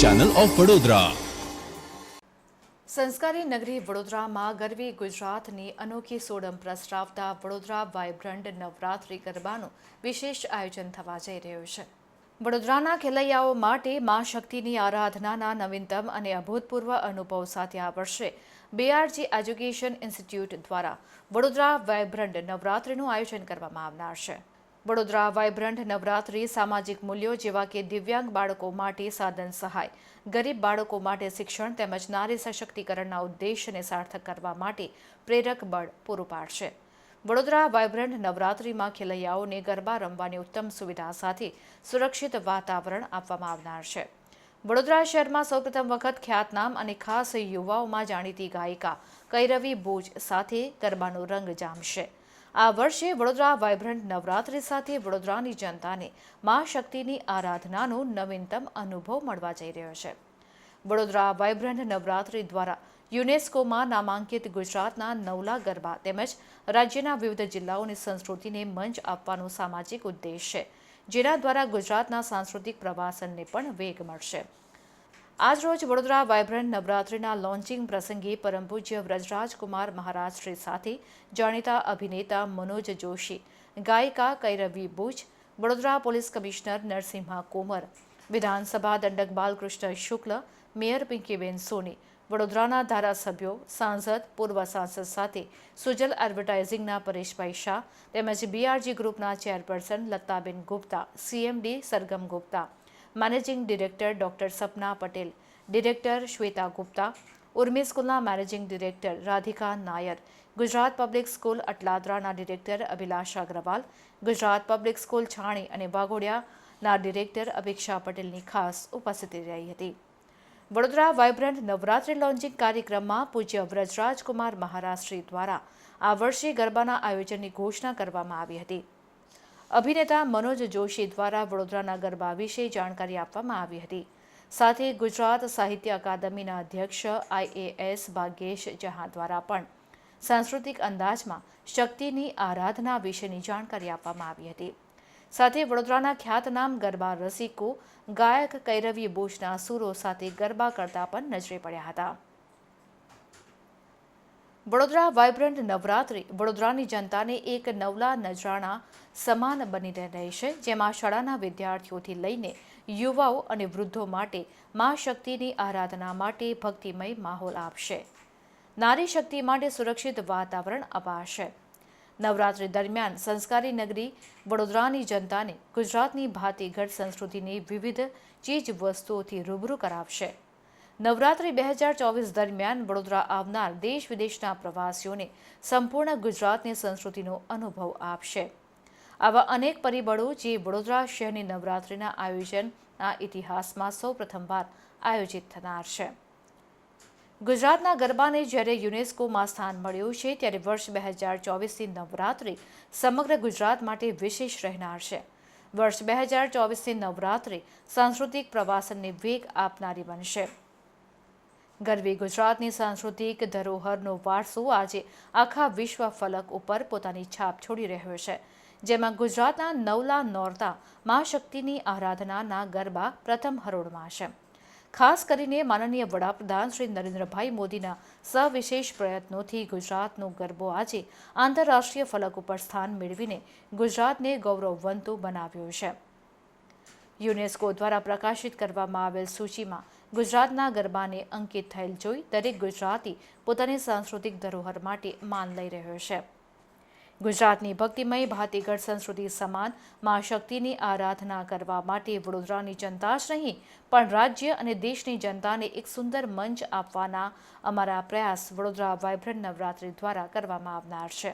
Channel of Vadodara સંસ્કારી નગરી વડોદરામાં ગરવી ગુજરાતની અનોખી સોડમ પ્રસરાવતા વડોદરા વાઇબ્રન્ટ નવરાત્રિ ગરબાનું વિશેષ આયોજન થવા જઈ રહ્યું છે. વડોદરાના ખેલૈયાઓ માટે મા શક્તિની આરાધનાના નવીનતમ અને અભૂતપૂર્વ અનુભવ સાથે આ વર્ષે બીઆરજી એજ્યુકેશન ઇન્સ્ટિટ્યૂટ દ્વારા વડોદરા વાઇબ્રન્ટ નવરાત્રિનું આયોજન કરવામાં આવનાર છે. વડોદરા વાઇબ્રન્ટ નવરાત્રિ સામાજિક મૂલ્યો જેવા કે દિવ્યાંગ બાળકો માટે સાધન સહાય. ગરીબ બાળકો માટે શિક્ષણ તેમજ નારી સશક્તિકરણના ઉદ્દેશને સાર્થક કરવા માટે પ્રેરક બળ પૂરું પાડશે. વડોદરા વાઇબ્રન્ટ નવરાત્રિમાં ખેલૈયાઓને ગરબા રમવાની ઉત્તમ સુવિધા સાથે સુરક્ષિત વાતાવરણ આપવામાં આવનાર છે. વડોદરા શહેરમાં સૌપ્રથમ વખત ખ્યાતનામ અને ખાસ યુવાઓમાં જાણીતી ગાયિકા કૈરવી ભોજ સાથે ગરબાનો રંગ જામશે. આ વર્ષે વડોદરા વાઇબ્રન્ટ નવરાત્રી સાથે વડોદરાની જનતાને મા શક્તિની આરાધનાનો નવીનતમ અનુભવ મળવા જઈ રહ્યો છે. વડોદરા વાઇબ્રન્ટ નવરાત્રિ દ્વારા યુનેસ્કોમાં નામાંકિત ગુજરાતના નવલા ગરબા તેમજ રાજ્યના વિવિધ જિલ્લાઓની સંસ્કૃતિને મંચ આપવાનો સામાજિક ઉદ્દેશ છે, જેના દ્વારા ગુજરાતના સાંસ્કૃતિક પ્રવાસનને પણ વેગ મળશે. આજરોજ વડોદરા વાયબ્રન્ટ નવરાત્રિના લોન્ચિંગ પ્રસંગે પરમ પૂજ્ય વ્રજરાજકુમાર મહારાજ શ્રી સાથે જાણીતા અભિનેતા મનોજ જોશી, ગાયિકા કૈરવી બુચ વડોદરા પોલીસ કમિશનર નરસિંહા કોમર, વિધાનસભા દંડક બાલકૃષ્ણ શુક્લ, મેયર પિંકીબેન સોની, વડોદરાના ધારાસભ્યો સાંસદ, પૂર્વ સાંસદ સાથે સુજલ એડવર્ટાઇઝિંગના પરેશભાઈ શાહ તેમજ બીઆરજી ગ્રુપના chairperson Lataben Gupta CMD Sargam Gupta. Managing director doctor Sapna Patel director Shweta Gupta Urmi સ્કૂલના managing director Radhika Nair Gujarat public school અટલાદરાના director Abhilash Agarwal Gujarat public school Chhani અને વાઘોડિયાના ડિરેક્ટર અભિક્ષા પટેલની ખાસ ઉપસ્થિતિ રહી હતી Vadodara vibrant Navratri launching કાર્યક્રમમાં પૂજ્ય વ્રજરાજકુમાર મહારાજશ્રી દ્વારા આ વર્ષે ગરબાના આયોજનની ઘોષણા કરવામાં આવી હતી અભિનેતા મનોજ જોશી દ્વારા વડોદરાના ગરબા વિશે જાણકારી આપવામાં આવી હતી. સાથે ગુજરાત સાહિત્ય અકાદમીના અધ્યક્ષ આઈએએસ ભાગ્યેશ જહા દ્વારા પણ સાંસ્કૃતિક અંદાજમાં શક્તિની આરાધના વિશેની જાણકારી આપવામાં આવી હતી. સાથે વડોદરાના ખ્યાતનામ ગરબા રસિકો ગાયક કૈરવી બોશના સુરો સાથે ગરબા કરતા પણ નજરે પડ્યા હતા. વડોદરા વાઇબ્રન્ટ નવરાત્રિ વડોદરાની જનતાને એક નવલા નજરાણા સમાન બની રહે છે, જેમાં શાળાના વિદ્યાર્થીઓથી લઈને યુવાઓ અને વૃદ્ધો માટે મા શક્તિની આરાધના માટે ભક્તિમય માહોલ આપશે. નારી શક્તિ માટે સુરક્ષિત વાતાવરણ અપાશે. નવરાત્રિ દરમિયાન સંસ્કારી નગરી વડોદરાની જનતાને ગુજરાતની ભાતીગઢ સંસ્કૃતિની વિવિધ ચીજ વસ્તુઓથી રૂબરૂ કરાવશે. નવરાત્રિ બે હજાર ચોવીસ દરમિયાન વડોદરા આવનાર દેશ વિદેશના પ્રવાસીઓને સંપૂર્ણ ગુજરાતની સંસ્કૃતિનો અનુભવ આપશે. આવા અનેક પરિબળો જે વડોદરા શહેરની નવરાત્રિના આયોજનના ઇતિહાસમાં સૌ પ્રથમવાર આયોજિત થનાર છે. ગુજરાતના ગરબાને જ્યારે યુનેસ્કોમાં સ્થાન મળ્યું છે, ત્યારે વર્ષ બે હજાર ચોવીસની નવરાત્રિ સમગ્ર ગુજરાત માટે વિશેષ રહેનાર છે. વર્ષ બે હજાર ચોવીસની નવરાત્રિ સાંસ્કૃતિક પ્રવાસનને વેગ આપનારી બનશે. ગરવી ગુજરાતની સાંસ્કૃતિક ધરોહરનો વારસો આજે આખા વિશ્વ ફલક ઉપર પોતાની છાપ છોડી રહ્યો છે. જેમાં ગુજરાતના નવલા નોરતા મા શક્તિની આરાધનાના ગરબા પ્રથમ હરોળમાં છે. ખાસ કરીને માનનીય વડાપ્રધાન શ્રી નરેન્દ્રભાઈ મોદીના સવિશેષ પ્રયત્નોથી ગુજરાતનો ગરબો આજે આંતરરાષ્ટ્રીય ફલક ઉપર સ્થાન મેળવીને ગુજરાતને ગૌરવવંતું બનાવ્યું છે. યુનેસ્કો દ્વારા પ્રકાશિત કરવામાં આવેલ સૂચિમાં ગુજરાતના ગરબાને અંકિત થયેલ જોઈ દરેક ગુજરાતી પોતાની સાંસ્કૃતિક ધરોહર માટે માન લઈ રહ્યો છે. ગુજરાતની ભક્તિમય ભાતીગઢ સંસ્કૃતિ સમાન મા શક્તિની આરાધના કરવા માટે વડોદરાની જનતા જ નહીં, પણ રાજ્ય અને દેશની જનતાને એક સુંદર મંચ આપવાના અમારા પ્રયાસ વડોદરા વાઇબ્રન્ટ નવરાત્રિ દ્વારા કરવામાં આવનાર છે.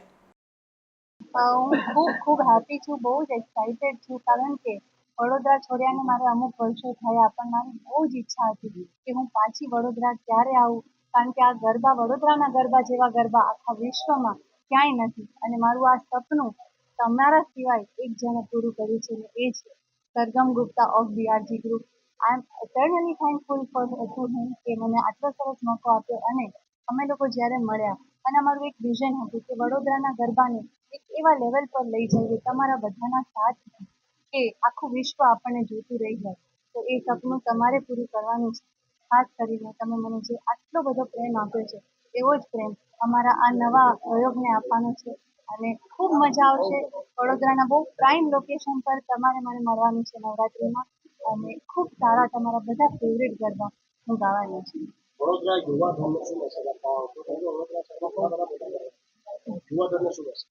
હું ખૂબ ખૂબ હેપી છું, બહુ જ એક્સાઇટેડ છું, કારણ કે વડોદરા છોડ્યાને મારે અમુક વર્ષો થયા, પણ મારી બહુ જ ઈચ્છા હતી કે હું પાછી વડોદરા ક્યારે આવું, કારણ કે આ ગરબા વડોદરાના ગરબા જેવા ગરબા આખા વિશ્વમાં ક્યાંય નથી. અને મારું આ સપનું તમારા સિવાય એક જણે પૂરું કર્યું છે એ છે Sargam Gupta of BRG group I am eternally thankful for to him કે મને આટલો સરસ મોકો આપ્યો અને અમે લોકો જ્યારે મળ્યા, અને અમારું એક વિઝન હતું કે વડોદરાના ગરબાને એક એવા લેવલ પર લઈ જઈએ, તમારા બધાના સાથ કે આખું વિશ્વ આપણને જોતું રહી જાય. તો એ સપનું તમારે પૂરું કરવાનું છે. ખાસ કરીને તમે મને જે આટલો બધો પ્રેમ આપ્યો છે, એવો જ પ્રેમ અમારા આ નવા પ્રયોગને આપવાનો છે અને ખૂબ મજા આવશે. વડોદરાના બહુ પ્રાઇમ લોકેશન પર તમારે મને મળવાનું છે નવરાત્રિમાં અને ખૂબ સારા તમારા બધા ફેવરેટ ગરબા હું ગાવાની છું. વડોદરા યુવા ધર્મ શું મેસેજ યુવા ધર્મ શું મેસેજ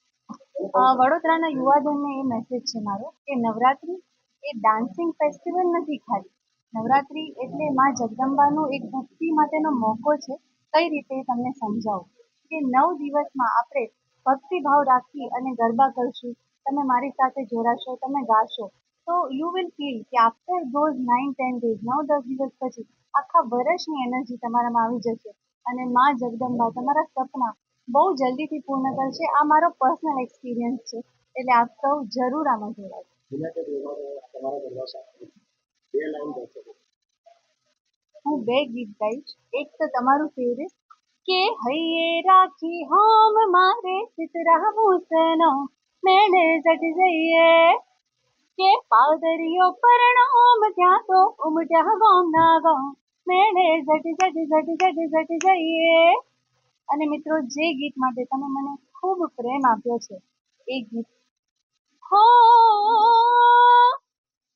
વડોદરાના યુવાધનને એ મેસેજ છે મારો કે નવરાત્રિ એ ડાન્સિંગ ફેસ્ટિવલ નથી ખાલી. નવરાત્રિ એટલે માં જગદંબાનો એક ભક્તિ માટેનો મોકો છે. કઈ રીતે તમને સમજાવું? કે નવ દિવસમાં આપણે ભક્તિભાવ રાખી અને ગરબા કરશું. તમે મારી સાથે જોડાશો તમે ગાશો. તો યુ વિલ ફીલ કે after those nine ten days નવ દસ દિવસ પછી આખા વર્ષની એનર્જી તમારામાં આવી જશે. અને માં જગદંબા તમારા સપના બહુ જલ્દીથી પૂર્ણ કરશે. આ મારો પર્સનલ એક્સપિરિયન્સ છે. એટલે આપ સૌ જરૂર આમાં જોડાય. યુનાઇટેડ યુવાનો તમારા ગરબા સાથે બે લાઈન દર્શકો હું બે ગીત ગાઈશ. એક તો તમારું ફેવરેટ કે હૈયે રાખી હોમ મારે સિતરાવું સનો. મેળે જટ જઈએ. કે પાદરીઓ પરણામ ત્યાં તો ઉમટ્યા ગોમ ના ગો મેળે જટ જટ જટ જટ જટ જઈએ. અને મિત્રો, જે ગીત માટે તમે મને ખૂબ પ્રેમ આપ્યો છે, એ ગીત હો,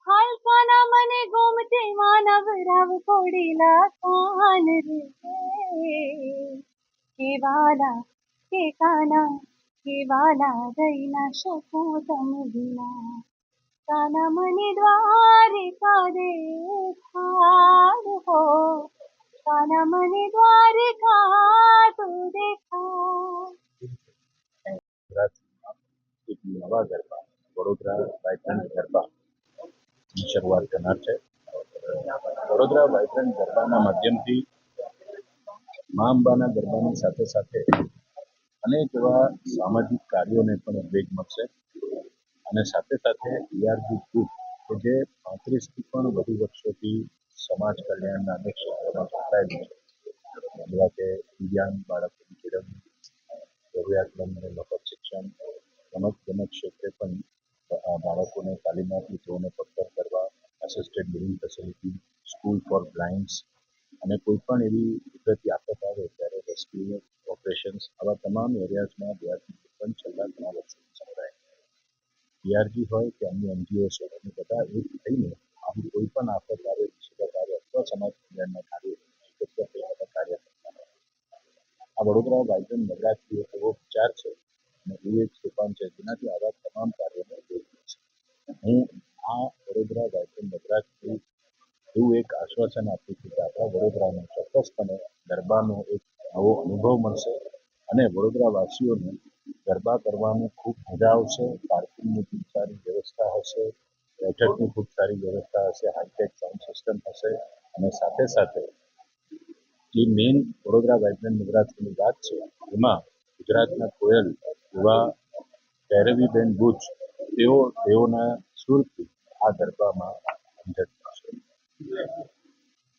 હાલકાના મને ગોમતે માનવ રાવ કોડીલા કાન રે. કેવાલા કે કાના કેવાલા વાલા દઈ શકું તમ વિના. કાના મને દ્વારિકા દેખાડ હો. કાના મને દ્વારકા તું દેખા ગરબા વડોદરા વાઇબ્રન્ટ ગરબા શરૂઆત કરનાર છે વડોદરા વાઇબ્રન્ટ ગરબાના માધ્યમથી મા અંબાના ગરબાની સાથે સાથે અનેક એવા સામાજિક કાર્યોને પણ વેગ મળશે અને સાથે સાથે ઈઆરજી ગ્રુપ કે જે પાંત્રીસથી પણ વધુ વર્ષોથી સમાજ કલ્યાણના અનેક ક્ષેત્રોમાં સંકળાયેલું છે જેવા કે દિવ્યાંગ બાળકોની કેળવણી જરૂરિયાતમંદને મફત શિક્ષણ રમત ગમત ક્ષેત્રે પણ બાળકોને તાલીમ આપી તેઓને પગભર કરવા assisted living facility school for blinds અને કોઈ પણ એવી કુદરતી આફત આવે ત્યારે રેસ્ક્યુ ઓપરેશન્સ આવા તમામ એરિયાઝમાં બીઆરજી પણ છેલ્લા ઘણા વર્ષોથી સંકળાય બીઆરજી હોય કે અન્ય એનજીઓસ હોય બધા એક થઈને આવી કોઈ પણ આફત આવે સમાજ કલ્યાણના કાર્ય આ વડોદરા વાઇબ્રન્ટ નવરાત્રી એવો વિચાર છે અને એ એક સોપાન છે. જેનાથી આવા તમામ કાર્યોને વેગ છે. હું આ વડોદરા વાઇબ્રન્ટ નવરાત્રી એવું એક આશ્વાસન આપું છું કે આપણા વડોદરાને ચોક્કસપણે ગરબાનો એક નવો અનુભવ મળશે અને વડોદરા વાસીઓને ગરબા કરવાનું ખૂબ મજા આવશે, પાર્કિંગની ખૂબ સારી વ્યવસ્થા હશે, બેઠકની ખૂબ સારી વ્યવસ્થા હશે હાઈટેક સાઉન્ડ સિસ્ટમ હશે અને સાથે સાથે જે મેઇન વડોદરા વાઇબ્રન્ટ નવરાત્રીની વાત છે, એમાં ગુજરાતના કોયલ એવા ભૈરવીબેન બુચ તેઓ, તેઓના સુરથી આ ગરબામાં અંજટ થશે.